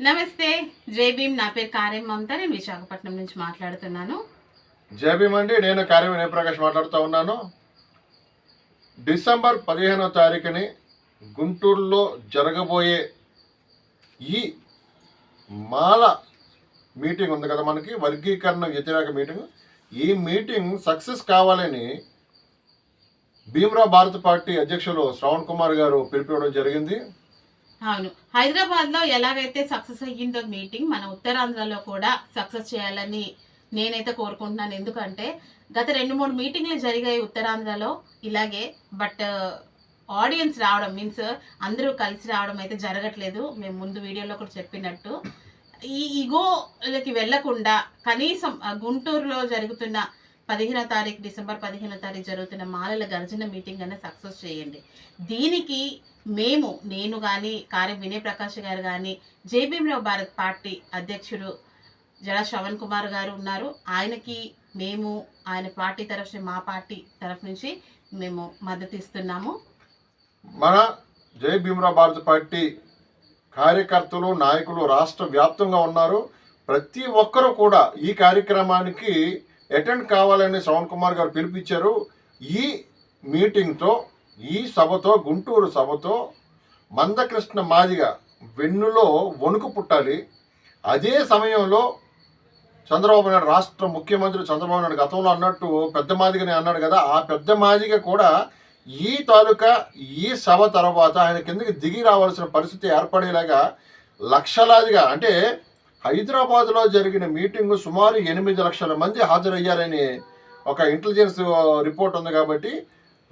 నమస్తే జై భీమ్. నా పేరు కార్యం మమత. నేను విశాఖపట్నం నుంచి మాట్లాడుతున్నాను. జేబీఎం అండి. నేను కార్యం వినయప్రకాష్ మాట్లాడుతూ ఉన్నాను. డిసెంబర్ పదిహేనో తారీఖుని గుంటూరులో జరగబోయే ఈ మాల మీటింగ్ ఉంది కదా మనకి వర్గీకరణ వ్యతిరేక మీటింగ్. ఈ మీటింగ్ సక్సెస్ కావాలని భీమరావు భారత పార్టీ అధ్యక్షులు శ్రవణ్ కుమార్ గారు పిలిపివ్వడం జరిగింది. అవును. హైదరాబాద్లో ఎలాగైతే సక్సెస్ అయ్యిందో మీటింగ్ మన ఉత్తరాంధ్రలో కూడా సక్సెస్ చేయాలని నేనైతే కోరుకుంటున్నాను. ఎందుకంటే గత రెండు మూడు మీటింగ్లు జరిగాయి ఉత్తరాంధ్రలో ఇలాగే. బట్ ఆడియన్స్ రావడం మీన్స్ అందరూ కలిసి రావడం అయితే జరగట్లేదు. మేము ముందు వీడియోలో కూడా చెప్పినట్టు. ఈ ఇగోలకి వెళ్ళకుండా కనీసం గుంటూరులో జరుగుతున్న పదిహేనో తారీఖు డిసెంబర్ పదిహేనో తారీఖు జరుగుతున్న మాలల గర్జన మీటింగ్ అనే సక్సెస్ చేయండి. దీనికి మేము నేను కానీ కార్యం వినయ్ ప్రకాష్ గారు కానీ జేబీఎంరావు భారత్ పార్టీ అధ్యక్షుడు జడ శ్రవణ్ కుమార్ గారు ఉన్నారు. ఆయనకి మేము ఆయన పార్టీ తరఫు మా పార్టీ తరఫు నుంచి మేము మద్దతు ఇస్తున్నాము. మన జై భీమరావు భారత పార్టీ కార్యకర్తలు నాయకులు రాష్ట్ర వ్యాప్తంగా ఉన్నారు. ప్రతి ఒక్కరూ కూడా ఈ కార్యక్రమానికి అటెండ్ కావాలని శ్రవణ్ కుమార్ గారు పిలిపించారు. ఈ మీటింగ్తో ఈ సభతో గుంటూరు సభతో మందకృష్ణ మాదిగ వెన్నులో వణుకు పుట్టాలి. అదే సమయంలో చంద్రబాబు నాయుడు రాష్ట్ర ముఖ్యమంత్రి చంద్రబాబు నాయుడు గతంలో అన్నట్టు పెద్ద మాదిగని అన్నాడు కదా ఆ పెద్ద మాదిగ కూడా ఈ తాలూకా ఈ సభ తర్వాత ఆయన కిందకి దిగి రావాల్సిన పరిస్థితి ఏర్పడేలాగా లక్షలాదిగా అంటే హైదరాబాద్లో జరిగిన మీటింగ్ సుమారు ఎనిమిది లక్షల మంది హాజరయ్యారని ఒక ఇంటెలిజెన్స్ రిపోర్ట్ ఉంది కాబట్టి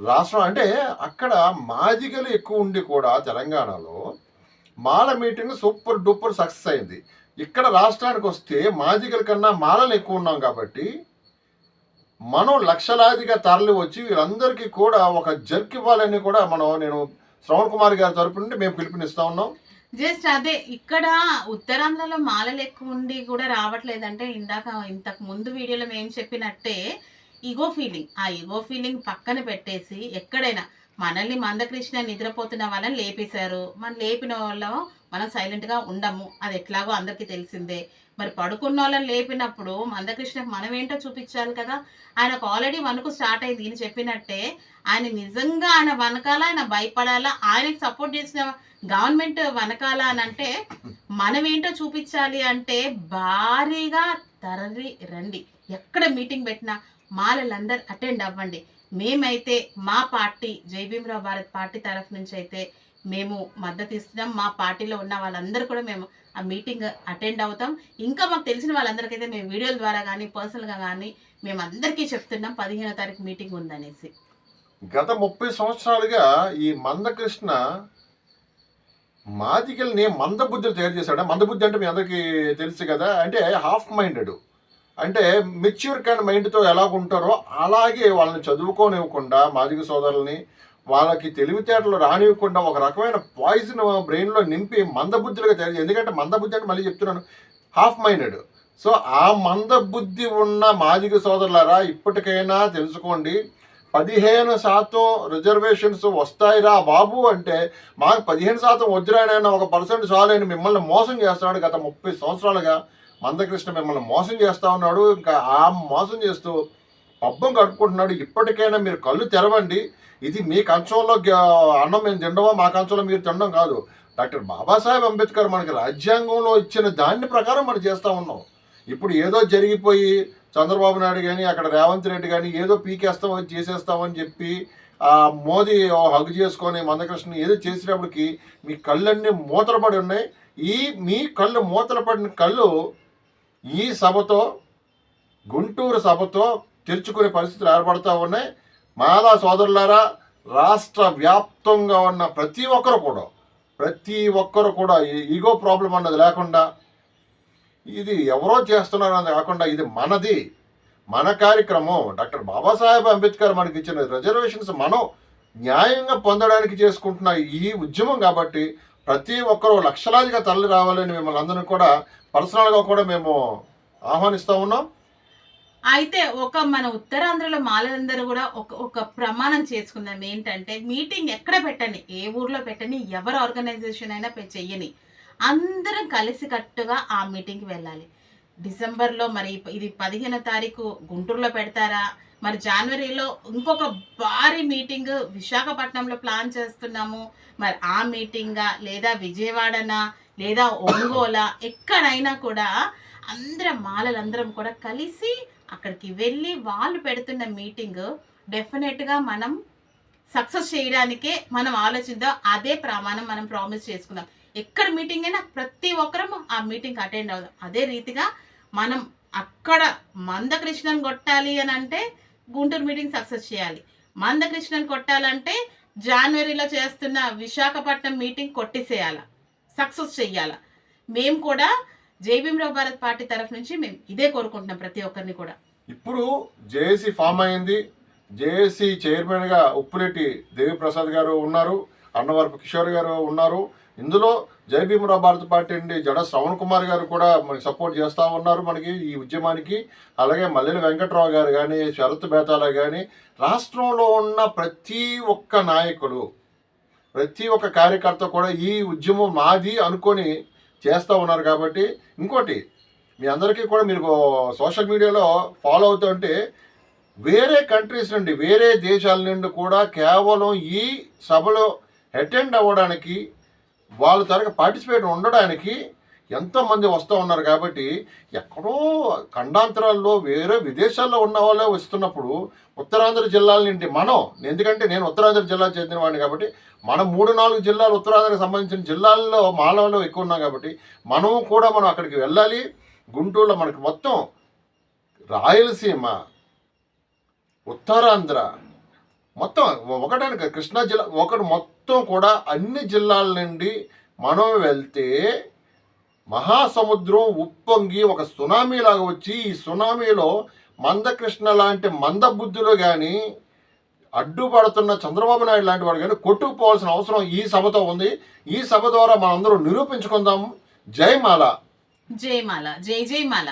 రాష్ట్రం అంటే అక్కడ మాదిగలు ఎక్కువ ఉండి కూడా తెలంగాణలో Mala meeting super duper success అయింది. ఇక్కడ రాష్ట్రానికి వస్తే మాదిగల కన్నా మాలలు ఎక్కువ ఉన్నాం కాబట్టి మనం లక్షలాదిగా తరలి వచ్చి వీళ్ళందరికీ కూడా ఒక జర్క్ ఇవ్వాలని కూడా మనం నేను శ్రవణ్ కుమార్ గారి తరపు నుండి మేము పిలుపునిస్తా ఉన్నాం. జస్ట్ అదే ఇక్కడ ఉత్తరాంధ్రలో మాలలు ఎక్కువ ఉండి కూడా రావట్లేదంటే ఇందాక ఇంతకు ముందు వీడియోలో మేము చెప్పినట్టే ఈగో ఫీలింగ్. ఆ ఈగో ఫీలింగ్ పక్కన పెట్టేసి ఎక్కడైనా మనల్ని మందకృష్ణ నిద్రపోతున్న వాళ్ళని లేపేశారు. మనం లేపిన వాళ్ళం మనం సైలెంట్గా ఉండము. అది ఎట్లాగో అందరికీ తెలిసిందే. మరి పడుకున్న వాళ్ళని లేపినప్పుడు మందకృష్ణకు మనం ఏంటో చూపించాలి కదా? ఆయనకు ఆల్రెడీ వణుకు స్టార్ట్ అయింది. ఈయన చెప్పినట్టే ఆయన నిజంగా ఆయన వనకాల ఆయన భయపడాలా? ఆయనకు సపోర్ట్ చేసిన గవర్నమెంట్ వెనకాల అని అంటే మనం ఏంటో చూపించాలి అంటే భారీగా తరలి రండి. ఎక్కడ మీటింగ్ పెట్టినా మాలలందరూ అటెండ్ అవ్వండి. మేమైతే మా పార్టీ జైభీమరావు భారత్ పార్టీ తరఫు నుంచి అయితే మేము మద్దతు ఇస్తున్నాం. మా పార్టీలో ఉన్న వాళ్ళందరూ కూడా మేము ఆ మీటింగ్ అటెండ్ అవుతాం. ఇంకా మాకు తెలిసిన వాళ్ళందరికైతే మేము వీడియోల ద్వారా కానీ పర్సనల్గా కానీ మేము అందరికీ చెప్తున్నాం పదిహేనో తారీఖు మీటింగ్ ఉందనేసి. గత ముప్పై సంవత్సరాలుగా ఈ మందకృష్ణ మాదికల్ని మందబుద్ధులు తయారు చేశాడు? మందబుద్ధి అంటే మీ అందరికీ తెలుసు కదా. అంటే హాఫ్ మైండెడ్ అంటే మెచ్యూర్ కైండ్ మైండ్తో ఎలా ఉంటారో అలాగే వాళ్ళని చదువుకోనివ్వకుండా మాదిక సోదరుల్ని వాళ్ళకి తెలివితేటలు రానివ్వకుండా ఒక రకమైన పాయిజన్ బ్రెయిన్లో నింపి మందబుద్ధులుగా తయారు ఎందుకంటే మందబుద్ధి అంటే మళ్ళీ చెప్తున్నాను హాఫ్ మైండెడ్ సో ఆ మందబుద్ధి ఉన్న మాదిక సోదరులారా ఇప్పటికైనా తెలుసుకోండి పదిహేను శాతం రిజర్వేషన్స్ వస్తాయిరా బాబు అంటే మాకు పదిహేను శాతం వద్దురానైనా ఒక పర్సెంట్ చాలని మిమ్మల్ని మోసం చేస్తున్నాడు గత ముప్పై సంవత్సరాలుగా మందకృష్ణ మిమ్మల్ని మోసం చేస్తూ ఉన్నాడు. ఇంకా ఆ మోసం చేస్తూ పబ్బం కట్టుకుంటున్నాడు ఇప్పటికైనా మీరు కళ్ళు తెరవండి. ఇది మీ కంచంలో అన్నం మేము తినడమో? మా కంచంలో మీరు తినడం కాదు. డాక్టర్ బాబాసాహెబ్ అంబేద్కర్ మనకి రాజ్యాంగంలో ఇచ్చిన దాని ప్రకారం మనం చేస్తూ ఉన్నాం. ఇప్పుడు ఏదో జరిగిపోయి చంద్రబాబు నాయుడు కానీ అక్కడ రేవంత్ రెడ్డి కానీ ఏదో పీకేస్తాం అది చేసేస్తామని చెప్పి ఆ మోదీ హగ్ చేసుకొని మందకృష్ణ ఏదో చేసినప్పటికి మీ కళ్ళన్నీ మూతలపడి ఉన్నాయి. ఈ మీ కళ్ళు మూతలు పడిన కళ్ళు ఈ సభతో గుంటూరు సభతో తెరుచుకునే పరిస్థితులు ఏర్పడతా ఉన్నాయి. మాదా సోదరులారా రాష్ట్ర వ్యాప్తంగా ఉన్న ప్రతి ఒక్కరు కూడా ప్రతి ఒక్కరు కూడా ఈగో ప్రాబ్లం అన్నది లేకుండా ఇది ఎవరో చేస్తున్నారు అని కాకుండా ఇది మనది. మన కార్యక్రమం. డాక్టర్ బాబాసాహెబ్ అంబేద్కర్ మనకి ఇచ్చిన రిజర్వేషన్స్ మనం న్యాయంగా పొందడానికి చేసుకుంటున్న ఈ ఉద్యమం కాబట్టి ప్రతి ఒక్కరూ లక్షలాదిగా తల్లి రావాలని మిమ్మల్ని అందరినీ కూడా పర్సనల్గా కూడా మేము ఆహ్వానిస్తూ ఉన్నాం. అయితే ఒక మన ఉత్తరాంధ్రలో మాలందరూ కూడా ఒక ఒక ప్రమాణం చేసుకుందాం. ఏంటంటే మీటింగ్ ఎక్కడ పెట్టని ఏ ఊర్లో పెట్టని ఎవరు ఆర్గనైజేషన్ అయినా చెయ్యని అందరం కలిసికట్టుగా ఆ మీటింగ్కి వెళ్ళాలి. డిసెంబర్లో మరి ఇది పదిహేనో తారీఖు గుంటూరులో పెడతారా? మరి జనవరిలో ఇంకొక భారీ మీటింగ్ విశాఖపట్నంలో ప్లాన్ చేస్తున్నాము. మరి ఆ మీటింగా లేదా విజయవాడనా లేదా ఒంగోలా ఎక్కడైనా కూడా అందరం మాలలందరం కూడా కలిసి అక్కడికి వెళ్ళి వాళ్ళు పెడుతున్న మీటింగ్ డెఫినెట్గా మనం సక్సెస్ చేయడానికే మనం ఆలోచిద్దాం అదే ప్రమాణం మనం ప్రామిస్ చేసుకుందాం. ఎక్కడ మీటింగ్ అయినా ప్రతి ఒక్కరం ఆ మీటింగ్కి అటెండ్ అవుదాం. అదే రీతిగా మనం అక్కడ మందకృష్ణన్ కొట్టాలి అని అంటే గుంటూరు మీటింగ్ సక్సెస్ చేయాలి. మందకృష్ణన్ కొట్టాలంటే జనవరిలో చేస్తున్న విశాఖపట్నం మీటింగ్ కొట్టిసేయాల సక్సెస్ చెయ్యాల. మేము కూడా జేబీఎంరావు భారత్ పార్టీ తరఫు నుంచి మేము ఇదే కోరుకుంటున్నాం ప్రతి ఒక్కరిని కూడా. ఇప్పుడు జేఏసీ ఫామ్ అయింది. జేఏసీ చైర్మన్గా ఉప్పులెట్టి దేవిప్రసాద్ గారు ఉన్నారు. అన్నవరపు కిషోర్ గారు ఉన్నారు. ఇందులో జై భీమరావు భారత పార్టీ నుండి జడ శ్రవణ్ కుమార్ గారు కూడా మనకి సపోర్ట్ చేస్తూ ఉన్నారు మనకి ఈ ఉద్యమానికి. అలాగే మల్లెల వెంకట్రావు గారు కానీ శరత్ బేతాల కానీ రాష్ట్రంలో ఉన్న ప్రతి ఒక్క నాయకుడు ప్రతి ఒక్క కార్యకర్త కూడా ఈ ఉద్యమం మాది అనుకొని చేస్తూ ఉన్నారు కాబట్టి. ఇంకోటి మీ అందరికీ కూడా మీరు సోషల్ మీడియాలో ఫాలో అవుతుంటే వేరే కంట్రీస్ నుండి వేరే దేశాల నుండి కూడా కేవలం ఈ సభలో అటెండ్ అవ్వడానికి వాళ్ళ తరగతి పార్టిసిపేట్ ఉండడానికి ఎంతోమంది వస్తూ ఉన్నారు కాబట్టి ఎక్కడో ఖండాంతరాల్లో వేరే విదేశాల్లో ఉన్న వాళ్ళే వస్తున్నప్పుడు ఉత్తరాంధ్ర జిల్లాల నుండి మనం ఎందుకంటే నేను ఉత్తరాంధ్ర జిల్లా చెందిన వాడిని కాబట్టి మనం మూడు నాలుగు జిల్లాలు ఉత్తరాంధ్రకు సంబంధించిన జిల్లాల్లో మాలవలో ఎక్కువ ఉన్నాం కాబట్టి మనము కూడా మనం అక్కడికి వెళ్ళాలి. గుంటూరులో మనకి మొత్తం రాయలసీమ ఉత్తరాంధ్ర మొత్తం ఒకటానికి కృష్ణా జిల్లా ఒకటి మొత్తం మొత్తం కూడా అన్ని జిల్లాల నుండి మనం వెళ్తే మహాసముద్రం ఉప్పొంగి ఒక సునామీ లాగా వచ్చి ఈ సునామీలో మందకృష్ణ లాంటి మందబుద్ధులు కానీ అడ్డుపడుతున్న చంద్రబాబు నాయుడు లాంటి వాడు కానీ కొట్టుకుపోవాల్సిన అవసరం ఈ సభతో ఉంది. ఈ సభ ద్వారా మనందరం నిరూపించుకుందాం. జయమాల జయమాల జై జయమాల